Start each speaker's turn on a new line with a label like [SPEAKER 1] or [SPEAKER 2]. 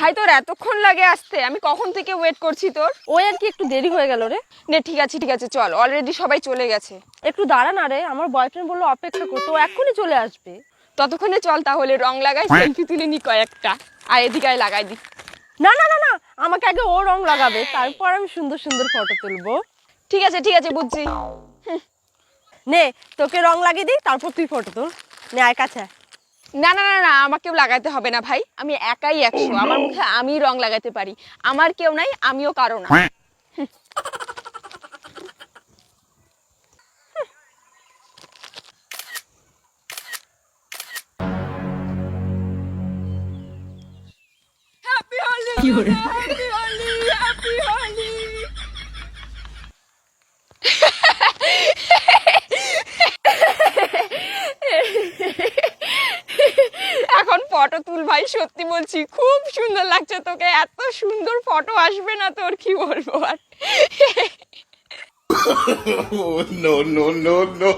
[SPEAKER 1] ভাই তোর এতক্ষণ লাগে আসতে? আমি কখন থেকে ওয়েট করছি তোর?
[SPEAKER 2] ওই আর কি একটু দেরি হয়ে গেল রে।
[SPEAKER 1] নে ঠিক আছে ঠিক আছে চল। অলরেডি সবাই চলে গেছে।
[SPEAKER 2] একটু দাঁড়া না রে আমার বয়ফ্রেন্ড বলল অপেক্ষা করতে ও এক্ষুনি চলে আসবে।
[SPEAKER 1] ততক্ষণে চল তাহলে রং লাগাই সেলফি তুলে নি কয়েকটা। আর এদিকে লাগাই দি।
[SPEAKER 2] না না না না আমাকে আগে ও রং লাগাবে তারপর আমি সুন্দর সুন্দর ফটো তুলবো।
[SPEAKER 1] ঠিক আছে ঠিক আছে বুঝছি।
[SPEAKER 2] নে তোকে রং লাগিয়ে দিই তারপর তুই ফটো তুল। নে আয় কাছে।
[SPEAKER 1] না না না না আমাকেও লাগাতে হবে না ভাই। আমি একাই একশো। আমার মুখে আমি রং লাগাতে পারি। আমার কেউ নাই আমিও কারও না। হ্যাপি ফটো তুল ভাই সত্যি বলছি খুব সুন্দর লাগছে তোকে এত সুন্দর ফটো আসবে না তোর কি বলব আর
[SPEAKER 3] Oh, no, no, no, no.